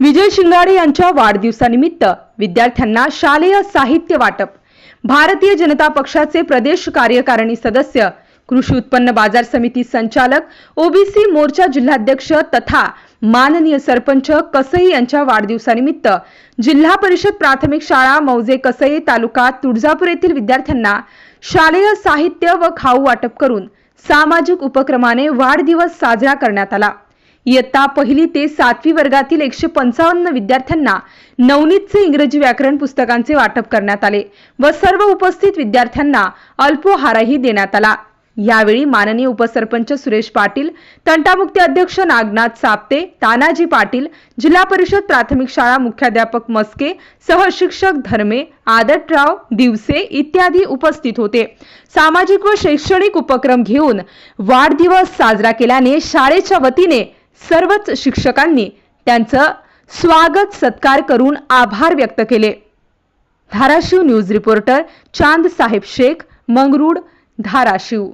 विजय शिंगाडे यांच्या वाढदिवसानिमित्त विद्यार्थ्यांना शालेय साहित्य वाटप. भारतीय जनता पक्षाचे प्रदेश कार्यकारिणी सदस्य कृषी उत्पन्न बाजार समिती संचालक ओबीसी मोर्चा जिल्हाध्यक्ष तथा माननीय सरपंच कसई यांच्या वाढदिवसानिमित्त जिल्हा परिषद प्राथमिक शाळा मौजे कसई तालुका तुळजापूर येथील विद्यार्थ्यांना शालेय साहित्य व खाऊ वाटप करून सामाजिक उपक्रमाने वाढदिवस साजरा करण्यात आला. इयत्ता पहिली ते सातवी वर्गातील एकशे पंचावन्न विद्यार्थ्यांना नवनीतचे इंग्रजी व्याकरण पुस्तकांचे वाटप करण्यात आले व सर्व उपस्थित विद्यार्थ्यांना अल्पोहारही देण्यात आला. यावेळी माननीय उपसरपंच सुरेश पाटील तंटामुक्ती अध्यक्ष नागनाथ साप्ते तानाजी पाटील जिल्हा परिषद प्राथमिक शाळा मुख्याध्यापक मस्के सहशिक्षक धर्मे आदतराव दिवसे इत्यादी उपस्थित होते. सामाजिक व शैक्षणिक उपक्रम घेऊन वाढदिवस साजरा केल्याने शाळेच्या वतीने सर्वच शिक्षकांनी त्यांचं स्वागत सत्कार करून आभार व्यक्त केले. धाराशिव न्यूज रिपोर्टर चांद साहेब शेख मंगरूड धाराशिव.